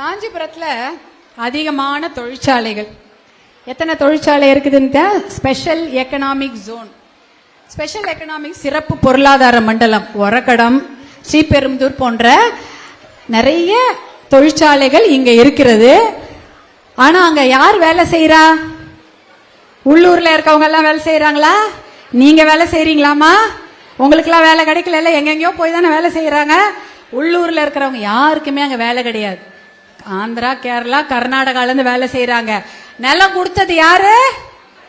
காஞ்சிபுரத்தில் அதிகமான தொழிற்சாலைகள். எத்தனை தொழிற்சாலை இருக்குதுன்னு special economic zone special economic சிறப்பு பொருளாதார மண்டலம் ஒரக்கடம் ஸ்ரீபெரும்புதூர் போன்ற நிறைய தொழிற்சாலைகள் இங்க இருக்கிறது. ஆனா அங்க யார் வேலை செய்யறா உள்ளூர்ல இருக்கவங்க எல்லாம் வேலை செய்யறாங்களா நீங்க வேலை செய்றீங்களாமா உங்களுக்கெல்லாம் வேலை கிடைக்கல எங்கெங்கயோ போய் தானே வேலை செய்யறாங்க உள்ளூர்ல இருக்கிறவங்க யாருக்குமே அங்க வேலை கிடையாது. ஆந்திரா கேரளா கர்நாடகால இருந்து வேலை செய்யறாங்க நிலம் கொடுத்தது யாரு?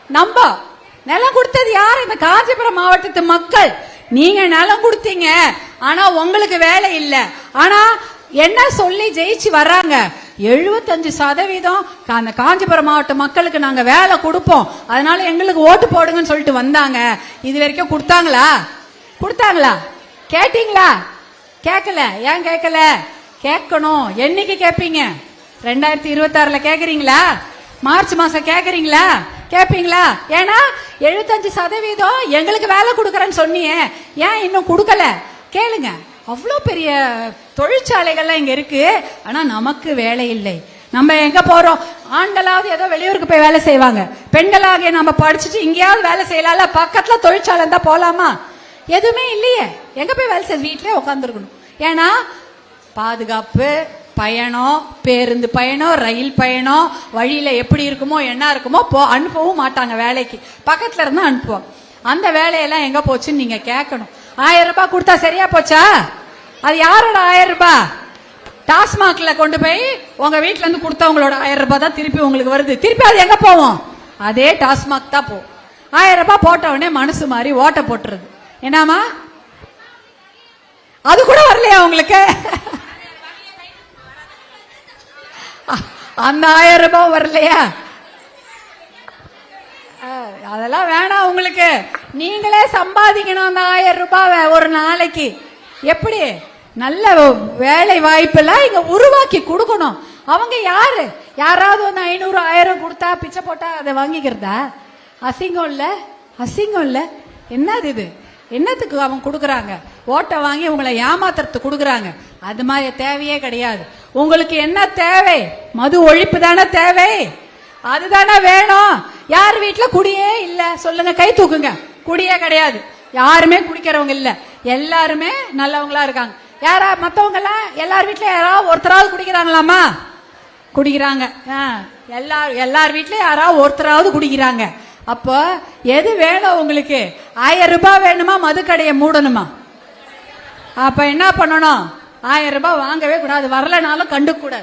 நம்ம. நிலம் கொடுத்தது யாரு? இந்த காஞ்சிபுரம் மாவட்டத்து மக்கள். நீங்க நிலம் கொடுத்தீங்க. ஆனா உங்களுக்கு வேலை இல்ல. ஆனா என்ன சொல்லி ஜெயிச்சு வர்றாங்க? எழுபத்தஞ்சு சதவீதம் அந்த காஞ்சிபுரம் மாவட்ட மக்களுக்கு நாங்க வேலை கொடுப்போம். அதனால எங்களுக்கு ஓட்டு போடுங்கன்னு சொல்லிட்டு வந்தாங்க. இது வரைக்கும் கொடுத்தாங்களா? கொடுத்தாங்களா? கேட்டீங்களா? கேட்கல ஏன் கேட்கல கேட்கணும். என்னைக்கு கேட்பீங்க ரெண்டாயிரத்தி இருபத்தாறுல கேக்குறீங்களா? மார்ச் மாசம் கேக்குறீங்களா? கேட்பீங்களா ஏன்னா எழுபத்தஞ்சு சதவீதம் எங்களுக்கு வேலை கொடுக்கறேன்னு சொன்னியே. ஏன் இன்னும் கொடுக்கல? கேளுங்க. அவ்வளோ பெரிய தொழிற்சாலைகள்லாம் இங்க இருக்கு. ஆனா நமக்கு வேலை இல்லை. நம்ம எங்க போறோம்? ஆண்களாவது ஏதோ வெளியூருக்கு போய் வேலை செய்வாங்க. பெண்களாகிய நம்ம படிச்சுட்டு இங்கேயாவது வேலை செய்யலாம்ல? பக்கத்துல தொழிற்சாலை இருந்தா போலாமா? எதுவுமே இல்லையே. எங்க போய் வேலை செய்ய? வீட்டிலே உட்காந்துருக்கணும் ஏன்னா பாதுகாப்பு பயணம் பேருந்து பயணம் ரயில் பயணம் வழியில எப்படி இருக்குமோ என்ன இருக்குமோ போ அனுப்பவும் மாட்டாங்க வேலைக்கு. பக்கத்துல இருந்து அனுப்புவோம். அந்த வேலையெல்லாம் எங்க போச்சுன்னு நீங்க கேட்கணும் ஆயிரம் ரூபாய் கொடுத்தா சரியா போச்சா? அது யாரோட ஆயிரம் ரூபாய்? டாஸ்மாக்ல கொண்டு போய் உங்க வீட்டுல இருந்து கொடுத்தவங்களோட ஆயிரம் ரூபாய் தான் திருப்பி உங்களுக்கு வருது. திருப்பி அது எங்க போவோம்? அதே டாஸ்மாக் தான் போகும் ஆயிரம் ரூபாய் போட்ட உடனே மனசு மாதிரி ஓட்ட போட்டுறது என்னமா அது கூட வரலையா உங்களுக்கு? அந்த ஆயிரம் ரூபாய் வரலையா? அதெல்லாம் வேணாம் உங்களுக்கு. நீங்களே சம்பாதிக்கணும் அந்த ஆயிரம் ரூபாவை ஒரு நாளைக்கு. எப்படி? நல்ல வேலை வாய்ப்பெல்லாம் இங்க உருவாக்கி கொடுக்கணும். அவங்க யாரு? யாராவது வந்து ஐநூறு ஆயிரம் கொடுத்தா பிச்சை போட்டா அதை வாங்கிக்கிறதா? அசிங்கம் இல்ல? அசிங்கம் இல்ல. என்னது இது? என்னத்துக்கு அவங்க கொடுக்குறாங்க? ஓட்டை வாங்கி உங்களை ஏமாத்துறதுக்கு கொடுக்குறாங்க. அது மாதிரி தேவையே கிடையாது. உங்களுக்கு என்ன தேவை? மது ஒழிப்பு தானே தேவை? அதுதானே வேணும். யார் வீட்டில் குடியே இல்ல? சொல்லுங்க கை தூக்குங்க. குடியே கிடையாது. யாருமே குடிக்கிறவங்க இல்ல. எல்லாருமே நல்லவங்களா இருக்காங்க. யாரா மத்தவங்க எல்லாம் எல்லார் வீட்ல யாராவது ஒருத்தராவது குடிக்கிறாங்களாமா குடிக்கிறாங்க. ஆ, எல்லார் எல்லார் வீட்லயும் யாராவது ஒருத்தராவது குடிக்கிறாங்க. அப்போ எது வேணும் உங்களுக்கு? ஆயிரம் ரூபாய் வேணுமா? மதுக்கடையை மூடணுமா? அப்ப என்ன பண்ணணும்? ஆயிரம் ரூபாய் வாங்கவே கூடாது. வரலனாலும் கண்டு கூட